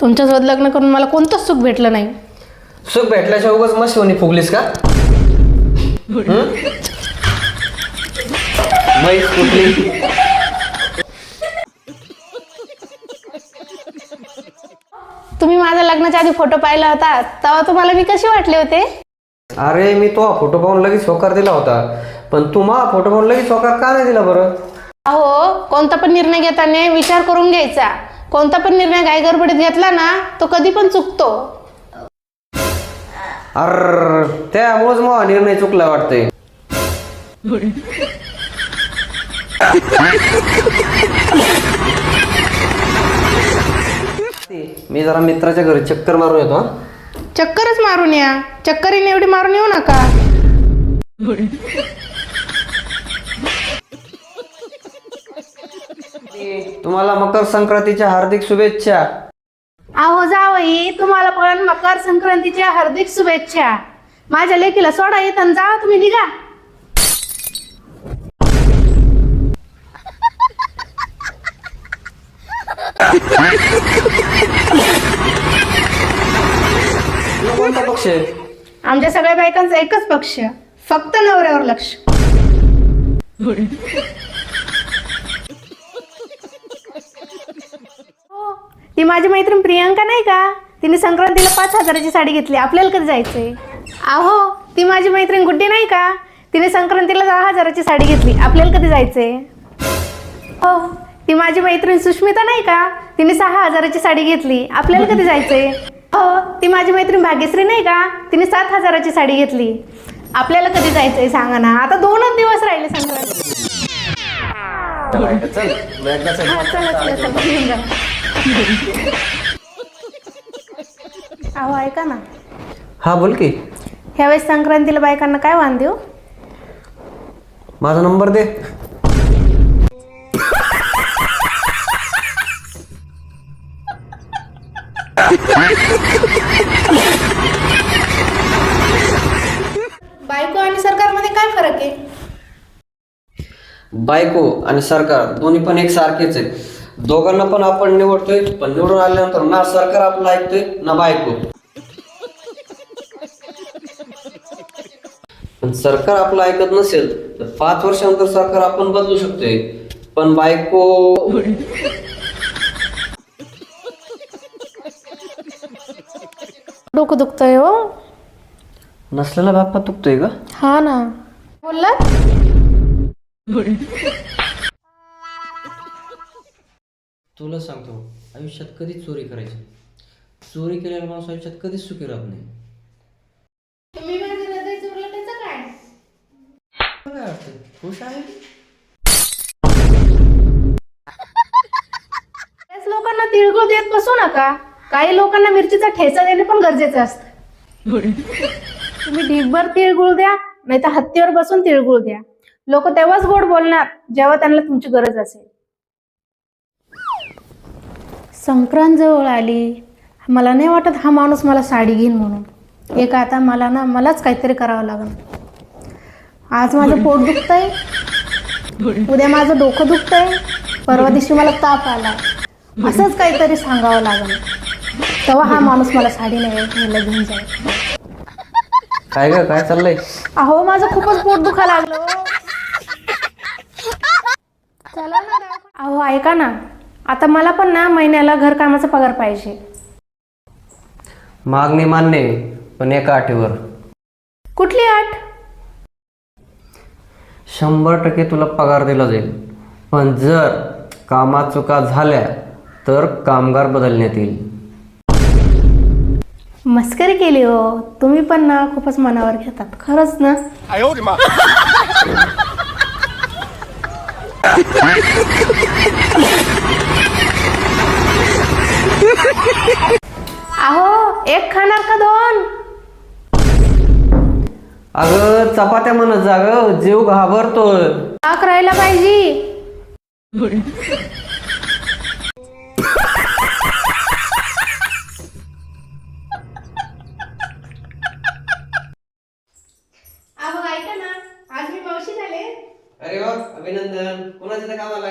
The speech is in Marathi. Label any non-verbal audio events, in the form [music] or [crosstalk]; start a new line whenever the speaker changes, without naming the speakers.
तुमच्यासोबत लग्न करून मला कोणतंच सुख भेटलं नाही.
सुख भेटल्याशिवाय उगाच मस्त होणी फुगलीस का? हं? म्हैस
तुम्ही माझ्या लग्नाच्या आधी फोटो पाहिला होता तेव्हा तुम्हाला मी कशी वाटले होते?
अरे मी तो फोटो पाहून लगेच होकार दिला होता. पण तू मा फोटो पाहून लगेच होकार का नाही दिला बरं?
अहो कोणता पण निर्णय घेताना विचार करून घ्यायचा. कोणता पण निर्णय घाई गडबडीत घेतला ना तो कधी पण चुकतो.
अर त्यामुळेच मग निर्णय चुकला वाटतंय. मी जरा मित्राच्या घरी चक्कर मारून येतो हं.
चक्करच मारून या. चक्करीने एवढी मारून येऊ नका.
तुम्हाला मकर संक्रांतीच्या हार्दिक शुभेच्छा.
अहो जावई तुम्हाला पण मकर संक्रांतीच्या हार्दिक शुभेच्छा. माझ्या लेकीला सोडा येत आणि जा तुम्ही निघा.
तुला कोणता पक्ष आहे?
आमच्या सगळ्या बायकांचा एकच पक्ष. फक्त नवऱ्यावर लक्ष हो, ती माझी मैत्रीण प्रियांका नाही का? तिने संक्रांतीला पाच हजाराची साडी घेतली. आपल्याला कधी जायचंय? अहो ती माझी मैत्रीण गुड्डी नाही का? तिने संक्रांतीला दहा हजाराची साडी घेतली. आपल्याला कधी जायचंय? हो ती माझी मैत्रीण सुष्मिता नाही का? तिने सहा हजाराची साडी घेतली. आपल्याला कधी जायचंय? हो ती माझी मैत्रीण भाग्यश्री नाही का? तिने सात हजाराची साडी घेतली. आपल्याला कधी जायचंय सांगा ना? आता दोनच दिवस राहिले संक्रांती.
चल एकदा चल.
हा, चला, चला, चला, घेऊन जा. अहो ऐका ना.
हा बोल की.
ह्यावेळेस संक्रांतीला बायकांना काय वाण देऊ?
माझा नंबर दे.
बायको आणि सरकारमध्ये काय फरक आहे?
बायको आणि सरकार दोन्ही पण एक सारखेच आहेत. दोघांना पण आपण निवडतोय पण निवडून आल्यानंतर ना सरकार आपलं ऐकतोय ना बायको. पण सरकार आपलं ऐकत नसेल तर पाच वर्षानंतर सरकार आपण बदलू शकतोय. पण बायको
डोकं दुखतंय हो.
नसलेला बाप्पा तुकतोय का
हा ना. बोलला
तुला सांगतो आयुष्यात कधीच चोरी करायची चोरी केलेला माणूस आयुष्यात कधीच सुखी राहत नाही.
तुम्ही माझ्या नजरेत चोरलं त्याचं काय?
काय वाटतं खुश आहे?
बऱ्याच लोकांना तिळगुळ देत बसू नका. काही लोकांना मिरचीचा ठेचा देणे पण गरजेचं असतं. तुम्ही ढीगभर तिळगुळ द्या नाही तर हत्तीवर बसून तिळगुळ द्या. लोक तेव्हाच गोड बोलणार जेव्हा त्यांना तुमची गरज असेल. संक्रांत जवळ आली. मला नाही वाटत हा माणूस मला साडी घेईन म्हणून. एक आता मला ना मलाच काहीतरी करावं लागेल. आज माझं पोट दुखतंय. उद्या माझं डोकं दुखतंय. परवा दिवशी मला ताप आला. असंच काहीतरी सांगावं लागेल. तेव्हा हा माणूस मला साडी नाही घेऊन जाईल.
काय ग काय चाललंय?
अहो माझं खूपच पोट दुखा लागलं. चला ना. अहो ऐका ना. आता मला पण ना महिन्याला घरकामाचा पगार पाहिजे.
मागणी मान्य पण एका अटीवर.
कुठली आठ
शंभर टक्के तुला पगार दिला जाईल. पण जर कामात चुका झाल्या तर कामगार बदलण्यात येईल.
मस्करी केली हो. तुम्ही पण ना खूपच मनावर घेतात. खरंच ना? [laughs] अहो एक खाणार का दोन?
अग चपात्या म्हणत जाग जीव घाबरतो
ताक राहिला पाहिजे. अरे वा अभिनंदन. कोणाच्या कामाला